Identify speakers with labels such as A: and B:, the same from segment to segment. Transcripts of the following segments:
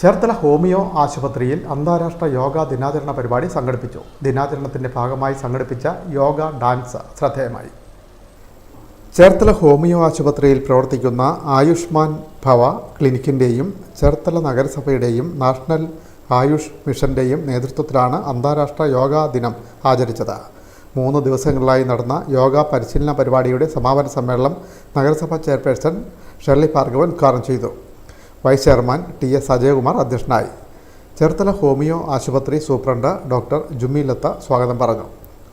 A: Cherthala homeo ആശുപത്രിയിൽ അന്താരാഷ്ട്ര യോഗ ദിനാചരണ പരിപാടി സംഘടിപ്പിച്ചു. ദിനാചരണത്തിന്റെ ഭാഗമായി സംഘടിപ്പിച്ച യോഗ ഡാൻസ് ശ്രദ്ധേയമായി. ചേർത്തല ഹോമിയോ ആശുപത്രിയിൽ പ്രവർത്തിക്കുന്ന ആയുഷ്മാൻ ഭവ ക്ലിനിക്കിന്റെയും ചേർത്തല നഗരസഭയുടെയും നാഷണൽ ആയുഷ് മിഷന്റെയും നേതൃത്വത്തിലാണ് അന്താരാഷ്ട്ര യോഗാ ദിനം ആചരിച്ചത്. മൂന്ന് ദിവസങ്ങളിലായി നടന്ന യോഗ പരിശീലന പരിപാടിയുടെ സമാപന സമ്മേളനം നഗരസഭാ ചെയർപേഴ്സൺ ഷെർലി ഭാർഗവൻ ഉദ്ഘാടനം ചെയ്തു. Vice chairman T S Ajayakumar അധ്യക്ഷനായി. ചേർത്തല ഹോമിയോ ആശുപത്രി സൂപ്രണ്ട് ഡോക്ടർ ജുമി ലത്ത സ്വാഗതം പറഞ്ഞു.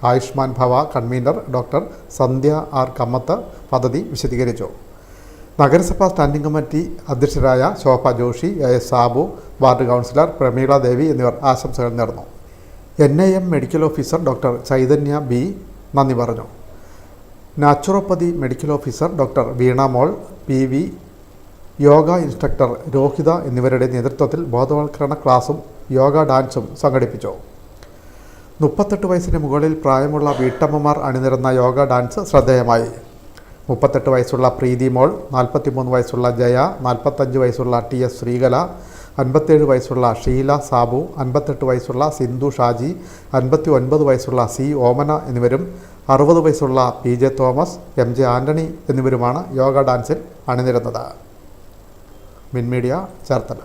A: Ayushman Bhava convener doctor Sandhya R Kammath പദ്ധതി വിശദീകരിച്ചു. നഗരസഭാ standing committee അധ്യക്ഷരായ Shobha Joshi A S Sabu ward councillor Prameela Devi എന്നിവർ ആശംസകൾ നേർന്നു. N I M medical officer doctor Chaitanya B നന്ദി പറഞ്ഞു. Naturopathy medical officer doctor Veena Mol P V yoga instructor Rohitha എന്നിവരുടെ നേതൃത്വത്തിൽ ബോധവൽക്കരണ ക്ലാസും യോഗ ഡാൻസും സംഘടിപ്പിച്ചു. മുപ്പത്തെട്ട് വയസ്സിന് മുകളിൽ പ്രായമുള്ള വീട്ടമ്മമാർ അണിനിരന്ന യോഗ ഡാൻസ് ശ്രദ്ധേയമായി. മുപ്പത്തെട്ട് വയസ്സുള്ള പ്രീതി മോൾ നാൽപ്പത്തിമൂന്ന് വയസ്സുള്ള ജയ നാൽപ്പത്തഞ്ച് വയസ്സുള്ള ടി എസ് ശ്രീകല അൻപത്തേഴ് വയസ്സുള്ള ഷീല സാബു അൻപത്തെട്ട് വയസ്സുള്ള സിന്ധു ഷാജി അൻപത്തി ഒൻപത് വയസ്സുള്ള സി ഓമന എന്നിവരും അറുപത് വയസ്സുള്ള P J Thomas M J Antony എന്നിവരുമാണ് yoga ഡാൻസിൽ അണിനിരുന്നത്. മിൻമീഡിയ ചേർത്തല.